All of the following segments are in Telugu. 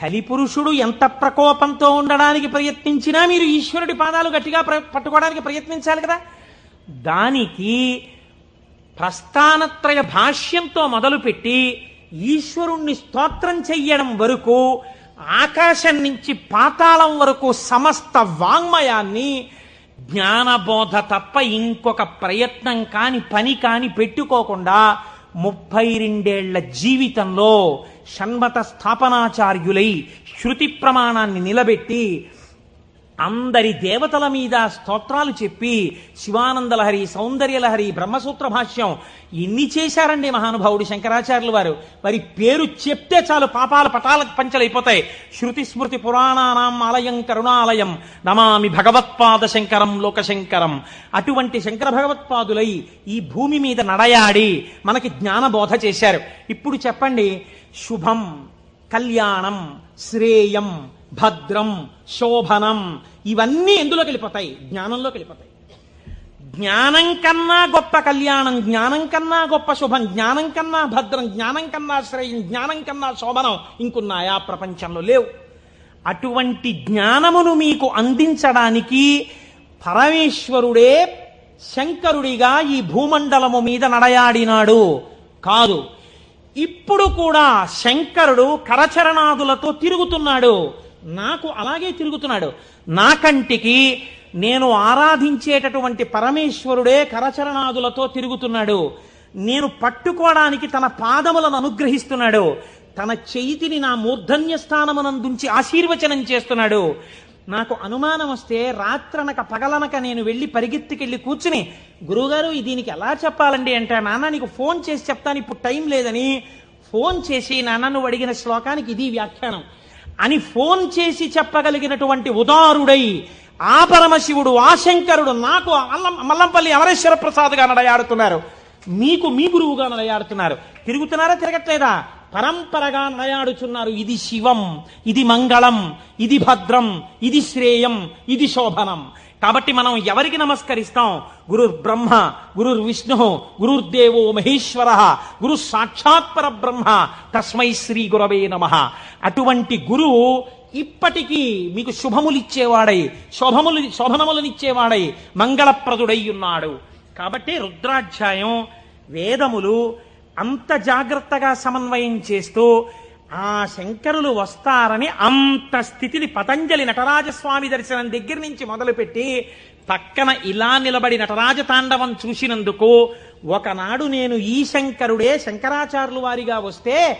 కలిపురుషుడు ఎంత ప్రకోపంతో ఉండడానికి ప్రయత్నించినా మీరు ఈశ్వరుడి పాదాలు గట్టిగా ప్ర- పట్టుకోవడానికి ప్రయత్నించాలి కదా? దానికి ప్రస్థానత్రయ భాష్యంతో మొదలుపెట్టి ఈశ్వరుణ్ణి స్తోత్రం చెయ్యడం వరకు ఆకాశం నుంచి పాతాళం వరకు సమస్త వాంగ్మయాన్ని జ్ఞానబోధ తప్ప ఇంకొక ప్రయత్నం కాని పని కాని పెట్టుకోకుండా ముప్పై రెండేళ్ళ జీవితంలో షణ్మత స్థాపనాచార్యులై శృతి ప్రమాణాన్ని నిలబెట్టి అందరి దేవతల మీద స్తోత్రాలు చెప్పి శివానందలహరి సౌందర్యలహరి బ్రహ్మసూత్ర భాష్యం ఎన్ని చేశారండి మహానుభావుడు శంకరాచార్యులు వారు. మరి పేరు చెప్తే చాలు పాపాల పటాల పంచలైపోతాయి. శృతి స్మృతి పురాణానాం ఆలయం కరుణాలయం. నమామి భగవత్పాద శంకరం లోకశంకరం. అటువంటి శంకర భగవత్పాదులై ఈ భూమి మీద నడయాడి మనకి జ్ఞానబోధ చేశారు. ఇప్పుడు చెప్పండి శుభం కళ్యాణం శ్రేయం భద్రం శోభనం ఇవన్నీ ఎందులోకి వెళ్ళిపోతాయి? జ్ఞానంలోకి వెళ్ళిపోతాయి. జ్ఞానం కన్నా గొప్ప కళ్యాణం జ్ఞానం కన్నా గొప్ప శుభం జ్ఞానం కన్నా భద్రం జ్ఞానం కన్నా శ్రేయం జ్ఞానం కన్నా శోభనం ఇంకున్నాయా ప్రపంచంలో లేవు. అటువంటి జ్ఞానమును మీకు అందించడానికి పరమేశ్వరుడే శంకరుడిగా ఈ భూమండలము మీద నడయాడినాడు. కాదు ఇప్పుడు కూడా శంకరుడు కరచరణాదులతో తిరుగుతున్నాడు. నాకు అలాగే తిరుగుతున్నాడు. నా కంటికి నేను ఆరాధించేటటువంటి పరమేశ్వరుడే కరచరణాదులతో తిరుగుతున్నాడు. నేను పట్టుకోవడానికి తన పాదములను అనుగ్రహిస్తున్నాడు. తన చేతిని నా మూర్ధన్య స్థానమునందుంచి ఆశీర్వచనం చేస్తున్నాడు. నాకు అనుమానం వస్తే రాత్రనక పగలనక నేను వెళ్ళి పరిగెత్తుకెళ్ళి కూర్చుని గురువుగారు దీనికి ఎలా చెప్పాలండి? అంటే నాన్న నీకు ఫోన్ చేసి చెప్తాను ఇప్పుడు టైం లేదని. ఫోన్ చేసి నాన్న నువ్వు అడిగిన శ్లోకానికి ఇది వ్యాఖ్యానం. అని ఫోన్ చేసి చెప్పగలిగినటువంటి ఉదారుడై ఆ పరమశివుడు ఆ శంకరుడు నాకు అల్లం మల్లంపల్లి అమరేశ్వర ప్రసాద్గా నడయాడుతున్నారు. మీకు మీ గురువుగా నడయాడుతున్నారు. తిరుగుతున్నారా తిరగట్లేదా? పరంపరగా నడయాడుచున్నారు ఇది శివం ఇది మంగళం ఇది భద్రం ఇది శ్రేయం ఇది శోభనం. కాబట్టి మనం ఎవరికి నమస్కరిస్తాం? గురుర్ బ్రహ్మ గురు విష్ణు గురుర్దేవో మహేశ్వర గురు సాక్షాత్ పరబ్రహ్మ తస్మై శ్రీ గురవే నమ. అటువంటి గురువు ఇప్పటికీ మీకు శుభములిచ్చేవాడై శోభములు శోభనములనిచ్చేవాడై మంగళప్రదుడై ఉన్నాడు. కాబట్టి రుద్రాధ్యాయం వేదములు అంత జాగ్రత్తగా సమన్వయం చేస్తూ ఆ శంకరులు వస్తారని అంత స్థితిని పతంజలి నటరాజస్వామి దర్శనం దగ్గర నుంచి మొదలుపెట్టి పక్కన ఇలా నిలబడి నటరాజ తాండవం చూసినందుకు ఒకనాడు నేను ఈ శంకరుడే శంకరాచార్యులు వారిగా వస్తే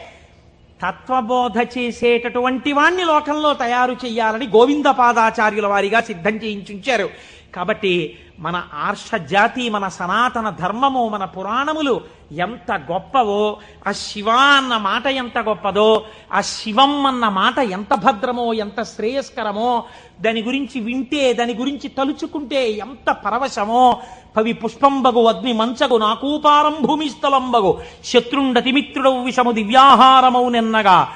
తత్వబోధ చేసేటటువంటి వాణ్ణి లోకంలో తయారు చేయాలని గోవిందపాదాచార్యుల వారిగా సిద్ధం చేయించుంచారు. కాబట్టి మన ఆర్ష జాతి మన సనాతన ధర్మము మన పురాణములు ఎంత గొప్పవో ఆ శివ అన్న మాట ఎంత గొప్పదో ఆ శివం అన్న మాట ఎంత భద్రమో ఎంత శ్రేయస్కరమో దాని గురించి వింటే దాని గురించి తలుచుకుంటే ఎంత పరవశమో. పవి పుష్పంబగు అగ్ని మంచగు నాకూపారం భూమిస్థలంబగు శత్రుండతి మిత్రుడవు విషము దివ్యాహారమౌ నెన్నగా.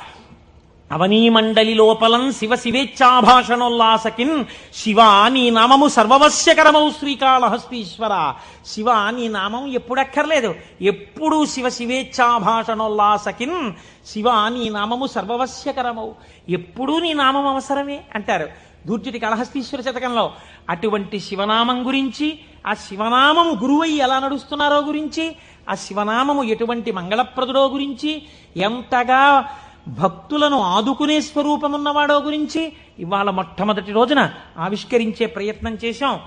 అవనీమండలి లోపలం శివ శివేచ్ఛాభాషణోల్లాసకిన్. శివ నీ నామము సర్వవశ్యకరమౌ శ్రీకాళహస్తీశ్వర. శివ నీ నామం ఎప్పుడక్కర్లేదు. ఎప్పుడు శివ శివేచ్ఛాభాషణోల్లాసకిన్. శివ నీ నామము సర్వవశ్యకరమౌ. ఎప్పుడూ నీ నామం అవసరమే అంటారు. దూర్జటి కళహస్తీశ్వర శతకంలో అటువంటి శివనామం గురించి ఆ శివనామము గురువై ఎలా నడుస్తున్నారో గురించి ఆ శివనామము ఎటువంటి మంగళప్రదుడో గురించి ఎంతగా భక్తులను ఆదుకునే స్వరూపమున్నవాడో గురించి ఇవాళ మొట్టమొదటి రోజున ఆవిష్కరించే ప్రయత్నం చేశాం.